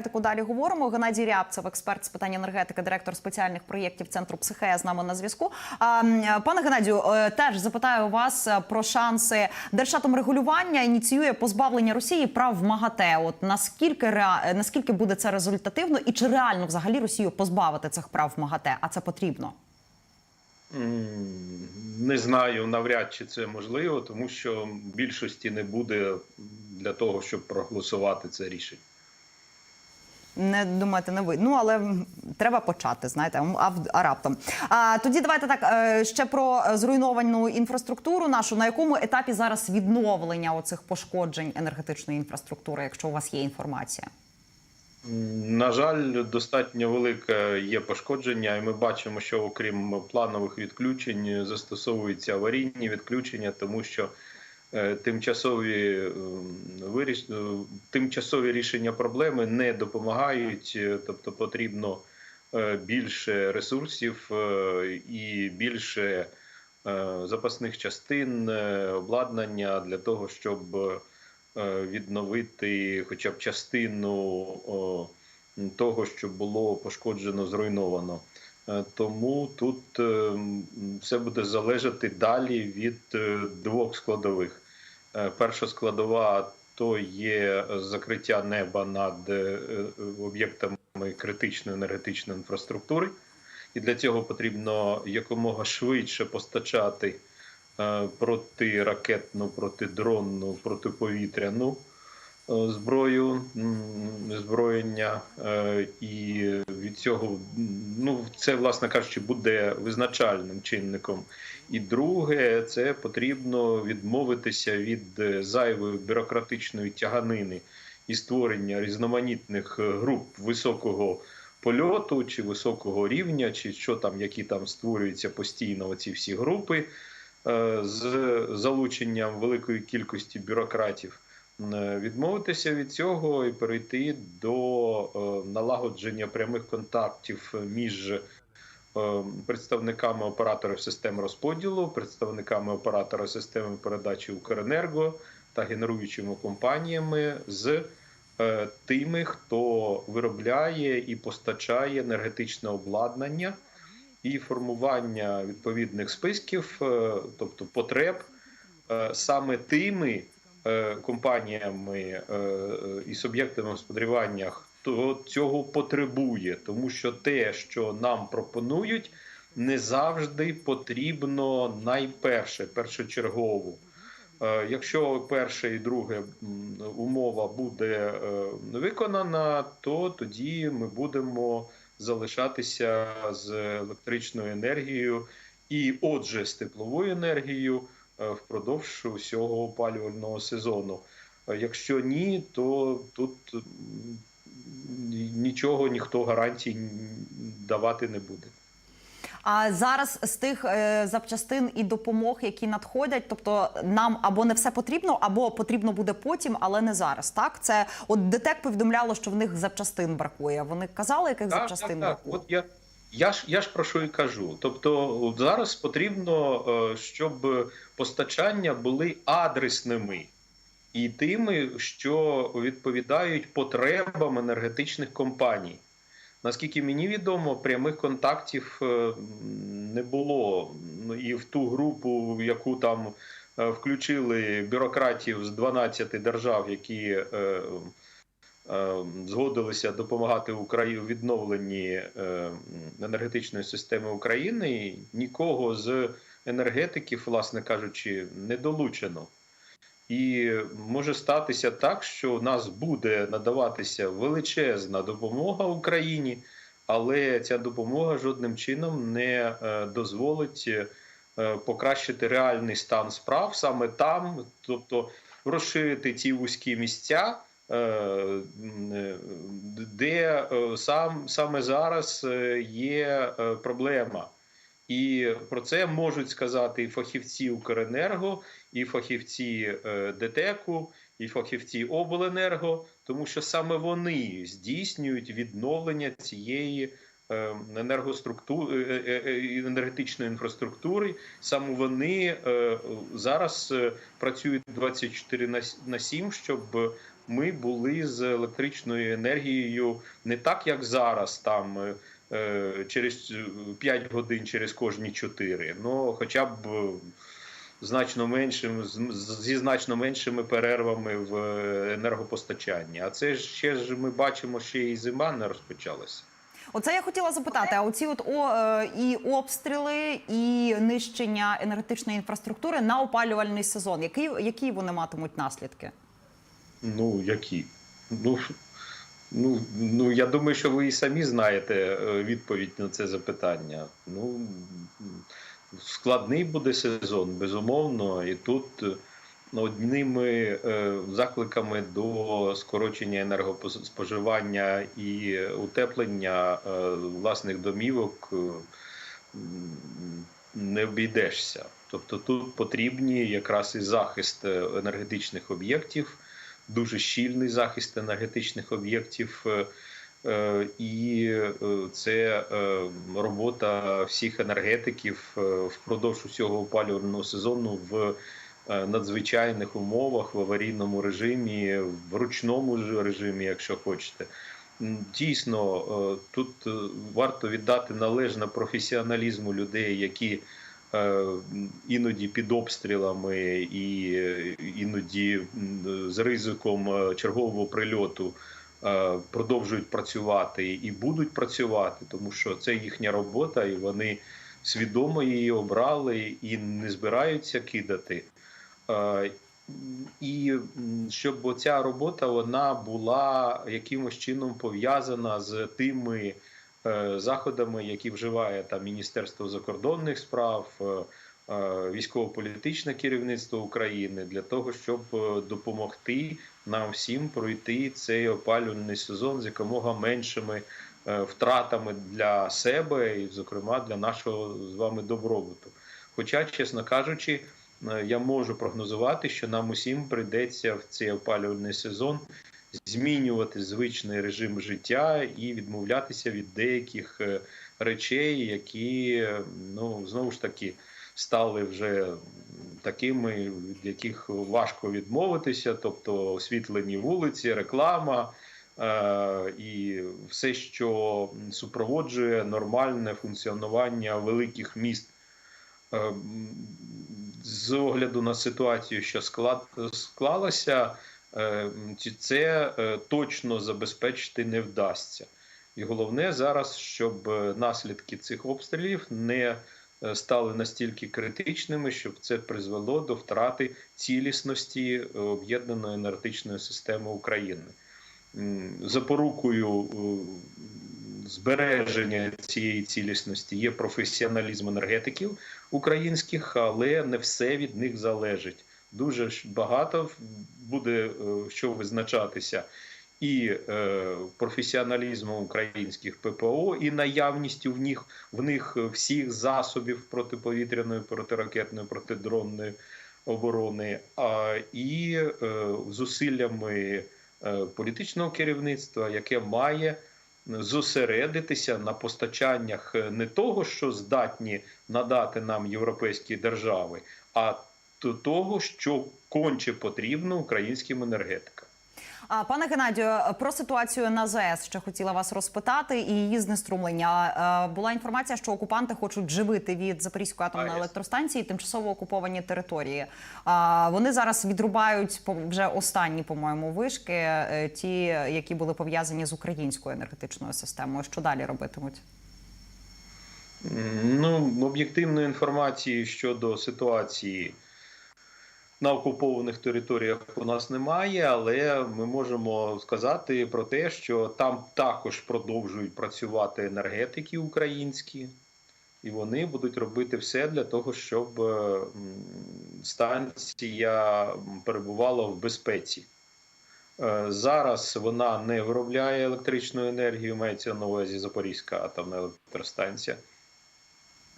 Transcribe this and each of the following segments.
енергетику далі говоримо. Геннадій Рябцев, експерт з питань енергетики, директор спеціальних проєктів центру Психея з нами на зв'язку. Пане Геннадію, е, теж запитаю вас е, про шанси держатомрегулювання ініціює позбавлення Росії прав в МАГАТЕ. От наскільки rea- е, наскільки буде це результативно, і чи реально взагалі Росію позбавити цих прав в МАГАТЕ? А це потрібно? Не знаю, навряд чи це можливо, тому що більшості не буде для того, щоб проголосувати це рішення. Не думаєте, не ви. Ну але треба почати. Знаєте, а, а раптом. А тоді давайте так е, ще про зруйновану інфраструктуру нашу. На якому етапі зараз відновлення оцих пошкоджень енергетичної інфраструктури, якщо у вас є інформація? На жаль, достатньо велике є пошкодження, і ми бачимо, що окрім планових відключень застосовуються аварійні відключення, тому що тимчасові ем, виріш... е, тимчасові рішення проблеми не допомагають, е, тобто потрібно е, більше ресурсів е, і більше е, запасних частин, е, обладнання для того, щоб е, відновити хоча б частину того, що було пошкоджено, зруйновано. Е, Тому тут е, все буде залежати далі від е, двох складових. Перша складова то є закриття неба над об'єктами критичної енергетичної інфраструктури, і для цього потрібно якомога швидше постачати протиракетну, протидронну, протиповітряну зброю, зброєння, е, і від цього ну це, власне кажучи, буде визначальним чинником. І друге, це потрібно відмовитися від е, зайвої бюрократичної тяганини і створення різноманітних е, груп високого польоту чи високого рівня, чи що там, які там створюються постійно оці всі групи е, з залученням великої кількості бюрократів. Е, Відмовитися від цього і перейти до е, налагодження прямих контактів між е, представниками операторів систем розподілу, представниками оператора системи передачі Укренерго та генеруючими компаніями з тими, хто виробляє і постачає енергетичне обладнання і формування відповідних списків, тобто потреб, саме тими компаніями е, е, і суб'єктами господарювання, хто цього потребує, тому що те, що нам пропонують, не завжди потрібно найперше, першочергово. Е, Якщо перше і друге умова буде е, виконана, то тоді ми будемо залишатися з електричною енергією і, отже, з тепловою енергією е, впродовж усього опалювального сезону. Е, Якщо ні, то тут нічого ніхто гарантій давати не буде. А зараз з тих е, запчастин і допомог, які надходять, тобто нам або не все потрібно, або потрібно буде потім, але не зараз. Так, це от ДТЕК повідомляло, що в них запчастин бракує. Вони казали, яких запчастин так, так. бракує? От я, я ж я ж про що і кажу. Тобто зараз потрібно, е, щоб постачання були адресними і тими, що відповідають потребам енергетичних компаній. Наскільки мені відомо, прямих контактів е, не було. Ну, І в ту групу, яку там е, включили бюрократів з 12 держав, які згодилися допомагати Україні у відновленні е, енергетичної системи України, нікого з енергетиків, власне кажучи, не долучено. І може статися так, що у нас буде надаватися величезна допомога Україні, але ця допомога жодним чином не е, дозволить е, покращити реальний стан справ саме там, тобто розширити ті вузькі місця, е, е, де е, сам саме зараз е, є е, проблема. І про це можуть сказати і фахівці Укренерго, і фахівці е, ДТЕКу, і фахівці Обленерго, тому що саме вони здійснюють відновлення цієї е, енергоструктури е, е, е, енергетичної інфраструктури. Саме вони е, зараз е, працюють 24 на на 7, щоб ми були з електричною енергією не так, як зараз, там е, е, через 5 годин, через кожні 4, ну хоча б е, значно меншим зі значно меншими перервами в енергопостачанні. А це ж ще ж ми бачимо, ще і зима не розпочалася. Оце я хотіла запитати. А оці от о, е, і обстріли, і нищення енергетичної інфраструктури на опалювальний сезон. Які, які вони матимуть наслідки? Ну, які? Ну, ну, ну, я думаю, що ви і самі знаєте е, відповідь на це запитання. Ну, складний буде сезон, безумовно, і тут е, одними е, закликами до скорочення енергоспоживання і утеплення власних домівок не обійдешся. Тобто тут потрібні якраз і захист енергетичних об'єктів, дуже щільний захист енергетичних об'єктів. е, е, І е, це робота всіх енергетиків впродовж усього опалювального сезону в надзвичайних умовах, в аварійному режимі, в ручному режимі, якщо хочете. Дійсно, тут варто віддати належне професіоналізму людей, які іноді під обстрілами і е, іноді з ризиком е, чергового прильоту е, продовжують працювати і будуть працювати, тому що це їхня робота, і вони свідомо її обрали і не збираються кидати. Е, І щоб ця робота вона була якимось чином пов'язана з тими е, заходами, які вживає там Міністерство закордонних справ, е, е, військово-політичне керівництво України для того, щоб е, допомогти нам всім пройти цей опалювальний сезон з якомога меншими е, втратами для себе і, зокрема, для нашого з вами добробуту. Хоча, чесно кажучи, е, я можу прогнозувати, що нам усім прийдеться в цей опалювальний сезон змінювати звичний режим життя і відмовлятися від деяких е, речей, які ну знову ж таки стали вже такими, від яких важко відмовитися, тобто освітлені вулиці, реклама. е, І все, що супроводжує нормальне функціонування великих міст Е, з огляду на ситуацію, що склалася, це е, точно забезпечити не вдасться. І головне зараз, щоб е, наслідки цих обстрілів не е, стали настільки критичними, щоб це призвело до втрати цілісності е, об'єднаної енергетичної системи України. Запорукою е, збереження цієї цілісності є професіоналізм енергетиків українських, але не все від них залежить. Дуже багато буде е, що визначатися і е, професіоналізмом українських ППО, і наявністю в них в них всіх засобів протиповітряної, протиракетної, протидронної оборони, а і е, зусиллями е, політичного керівництва, яке має зосередитися на постачаннях не того, що здатні надати нам європейські держави, а того, що конче потрібно українським енергетикам. А пане Геннадію, про ситуацію на ЗАЕС ще хотіла вас розпитати і її знеструмлення. Була інформація, що окупанти хочуть живити від Запорізької атомної електростанції тимчасово окуповані території. Вони зараз відрубають вже останні, по-моєму, вишки, е, ті, які були пов'язані з українською енергетичною системою. Що далі робитимуть? Ну, об'єктивної інформації щодо ситуації на окупованих територіях у нас немає, але ми можемо сказати про те, що там також продовжують працювати енергетики українські, і вони будуть робити все для того, щоб е, станція перебувала в безпеці. Е, Зараз вона не виробляє електричну енергію, мається на увазі Запорізька атомна електростанція.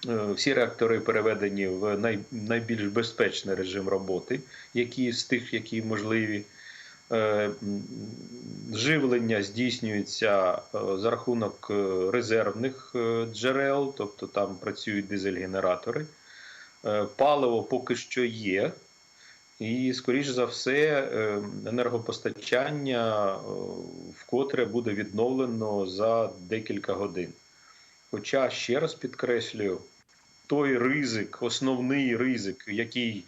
Е, Всі реактори переведені в най, найбільш безпечний режим роботи, які з тих, які можливі. Е, Живлення здійснюється е, за рахунок резервних джерел, тобто там працюють дизель-генератори. Паливо поки що є, І, скоріш за все, енергопостачання вкотре буде відновлено за декілька годин. Хоча, ще раз підкреслюю, той ризик, основний ризик, який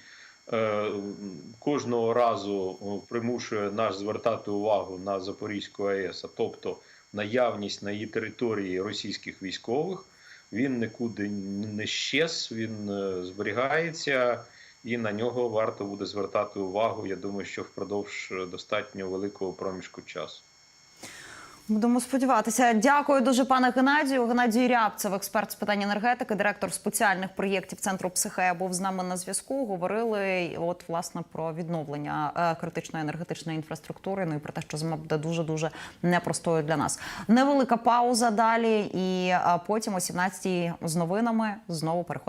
е, кожного разу примушує нас звертати увагу на Запорізьку АЕС, а тобто наявність на її території російських військових, він нікуди не щез, він е, зберігається, і на нього варто буде звертати увагу. Я думаю, що впродовж е, достатньо великого проміжку часу. Будемо сподіватися. Дякую дуже, пане Геннадію. Геннадій Рябцев, експерт з питань енергетики, директор спеціальних проєктів центру Психея, був з нами на зв'язку. Говорили от власне про відновлення е, критичної енергетичної інфраструктури. Ну і про те, що зима буде дуже дуже непростою для нас. Невелика пауза далі, і е, потім о 17-й з новинами знову переходимо.